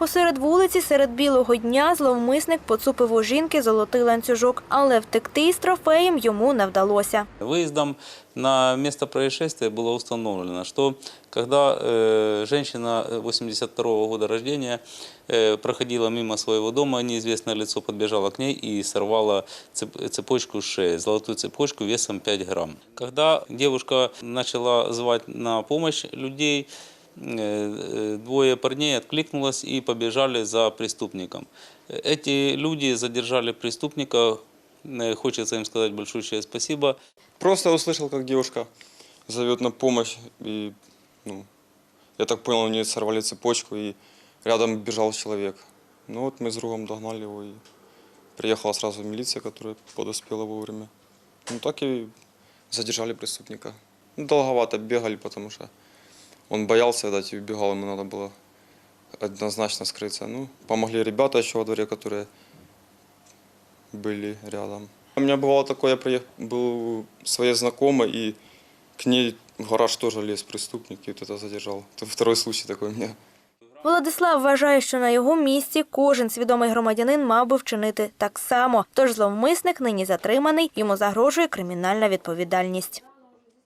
Посеред вулиці, серед білого дня, зловмисник поцупив у жінки золотий ланцюжок, але втекти із трофеєм йому не вдалося. Выездом на место происшествия было установлено, что когда э, женщина 82 года рождения э, проходила мимо своего дома, неизвестное лицо подбежало к ней и сорвало цеп- цепочку с шеи, золотую цепочку весом 5 грамм. Когда девушка начала звать на помощь людей, э, э, двое парней откликнулось и побежали за преступником. Эти люди задержали преступника, Э, Хочется им сказать большое спасибо. Просто услышал, как девушка зовет на помощь, и, ну, я так понял, у нее сорвали цепочку, и рядом бежал человек. Ну вот мы с другом догнали его, и приехала сразу милиция, которая подоспела вовремя. Ну так и задержали преступника. Ну, долговато бегали, потому что он боялся, видать, и убегал, ему надо было однозначно скрыться. Ну, помогли ребята еще во дворе, которые были рядом. У меня бывало такое, я приехал, был своей знакомой, и к ней в гараж тоже лез преступник, и вот это задержал. Это второй случай такой у меня. Владислав вважає, що на його місці кожен свідомий громадянин мав би вчинити так само. Тож зловмисник нині затриманий, йому загрожує кримінальна відповідальність.